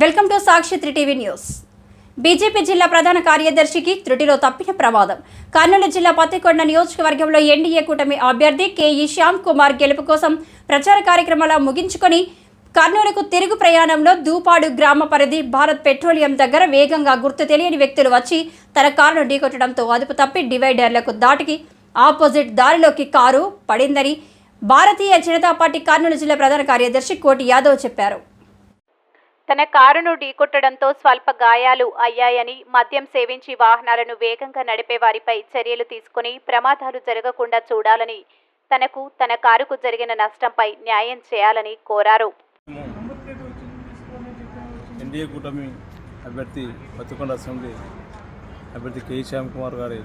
Welcome to Sakshi three TV news. BJP జిల్లా ప్రధాన కార్యదర్శికి త్రుటిలో తప్పిన ప్రమాదం. కర్నూలు జిల్లా పత్తికొండ నియోజకవర్గంలో ఎన్డీఏ కూటమి అభ్యర్థి కేఈ శ్యామ్ కుమార్ గెలుపు కోసం ప్రచార కార్యక్రమాల ముగించుకొని కర్నూలుకు తిరుగు ప్రయాణంలో దూపాడు గ్రామ పరిధి భారత్ పెట్రోలియం దగ్గర వేగంగా గుర్తు తెలియని వ్యక్తులు వచ్చి తన కారును ఢీకొట్టడంతో అదుపు తప్పి డివైడర్లకు దాటికి ఆపోజిట్ దారిలోకి కారు పడిందని భారతీయ జనతా పార్టీ కర్నూలు జిల్లా ప్రధాన కార్యదర్శి కోటి యాదవ్ చెప్పారు. తన కారును ఢీకొట్టడంతో స్వల్ప గాయాలు అయ్యాయని మద్యం సేవించి వాహనాలను వేగంగా నడిపే వారిపై చర్యలు తీసుకుని ప్రమాదాలు జరగకుండా చూడాలని తనకు తన కారుకు జరిగిన నష్టంపై న్యాయం చేయాలని కోరారు. ఎన్డీఏ కూటమి అభ్యర్థి పత్తికొండ అసెంబ్లీ అభ్యర్థి కె. శ్యామ్ కుమార్ గారి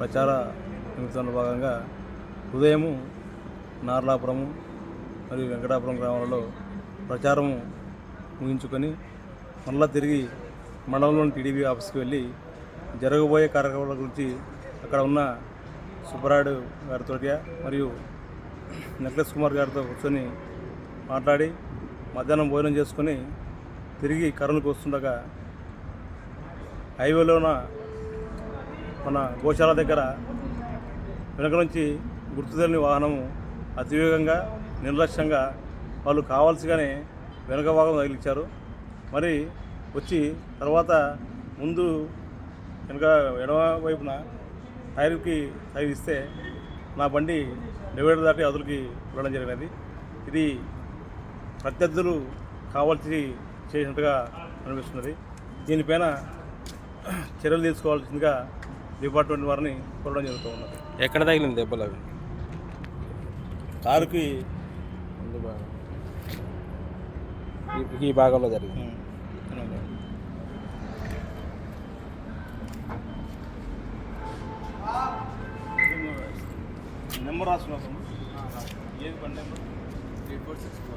ప్రచార నిమిత్తంలో భాగంగా ఉదయము నార్లాపురము మరియు వెంకటాపురం గ్రామాలలో ప్రచారము ముగించుకొని మళ్ళా తిరిగి మండలంలోని టీడీపీ ఆఫీస్కి వెళ్ళి జరగబోయే కార్యక్రమాల గురించి అక్కడ ఉన్న సుబ్బరాయుడు గారితో మరియు నెక్లెస్ కుమార్ గారితో కూర్చొని మాట్లాడి మధ్యాహ్నం భోజనం చేసుకొని తిరిగి కర్నూలుకు వస్తుండగా హైవేలోన మన గోశాల దగ్గర వెనక నుంచి గుర్తు తెలియని వాహనము అతివేగంగా నిర్లక్ష్యంగా వాళ్ళు కావాల్సిగానే వెనక భాగం తగిలించారు. మరి వచ్చి తర్వాత ముందు వెనక ఎడమ వైపున టైర్కి తగిలిస్తే నా బండి డివైడర్ దాటి అదులకి వెళ్ళడం జరిగినది. ఇది ప్రత్యర్థులు కావాల్సి చేసినట్టుగా అనిపిస్తున్నది. దీనిపైన చర్యలు తీసుకోవాల్సిందిగా డిపార్ట్మెంట్ వారిని కోరడం జరుగుతూ ఉన్నది. ఎక్కడ తగిలింది దెబ్బలు అవి? కారుకి ముందు భాగం. ఈ- ఈ భాగంలో జరిగింది. నెంబర్ రాసుకున్నాము ఏది బండి number? Three four six four.